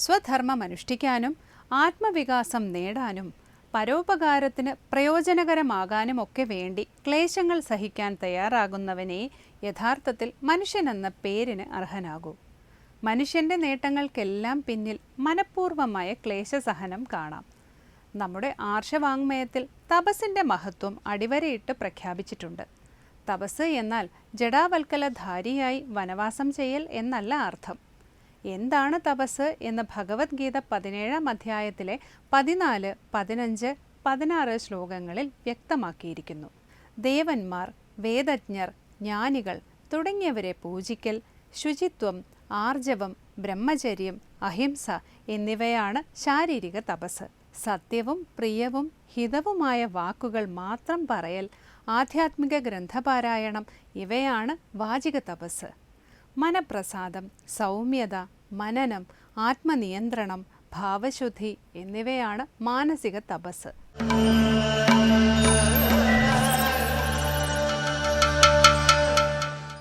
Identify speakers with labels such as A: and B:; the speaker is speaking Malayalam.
A: സ്വധർമ്മം അനുഷ്ഠിക്കാനും ആത്മവികാസം നേടാനും പരോപകാരത്തിന് പ്രയോജനകരമാകാനും ഒക്കെ വേണ്ടി ക്ലേശങ്ങൾ സഹിക്കാൻ തയ്യാറാകുന്നവനെ യഥാർത്ഥത്തിൽ മനുഷ്യനെന്ന പേരിന് അർഹനാകൂ. മനുഷ്യന്റെ നേട്ടങ്ങൾക്കെല്ലാം പിന്നിൽ മനഃപൂർവമായ ക്ലേശസഹനം കാണാം. നമ്മുടെ ആർഷവാങ്മയത്തിൽ തപസ്സിന്റെ മഹത്വം അടിവരയിട്ട് പ്രഖ്യാപിച്ചിട്ടുണ്ട്. തപസ് എന്നാൽ ജഡാവൽക്കലധാരിയായി വനവാസം ചെയ്യൽ എന്നല്ല അർത്ഥം. എന്താണ് തപസ് എന്ന് ഭഗവത്ഗീത പതിനേഴാം അധ്യായത്തിലെ പതിനാല് പതിനഞ്ച് പതിനാറ് ശ്ലോകങ്ങളിൽ വ്യക്തമാക്കിയിരിക്കുന്നു. ദേവന്മാർ വേദജ്ഞർ ജ്ഞാനികൾ തുടങ്ങിയവരെ പൂജിക്കൽ ശുചിത്വം ആർജവം ബ്രഹ്മചര്യം അഹിംസ എന്നിവയാണ് ശാരീരിക തപസ്. സത്യവും പ്രിയവും ഹിതവുമായ വാക്കുകൾ മാത്രം പറയൽ ആധ്യാത്മിക ഗ്രന്ഥപാരായണം ഇവയാണ് വാചിക തപസ്. മനപ്രസാദം സൗമ്യത മനനം ആത്മനിയന്ത്രണം ഭാവശുദ്ധി എന്നിവയാണ് മാനസിക തപസ്.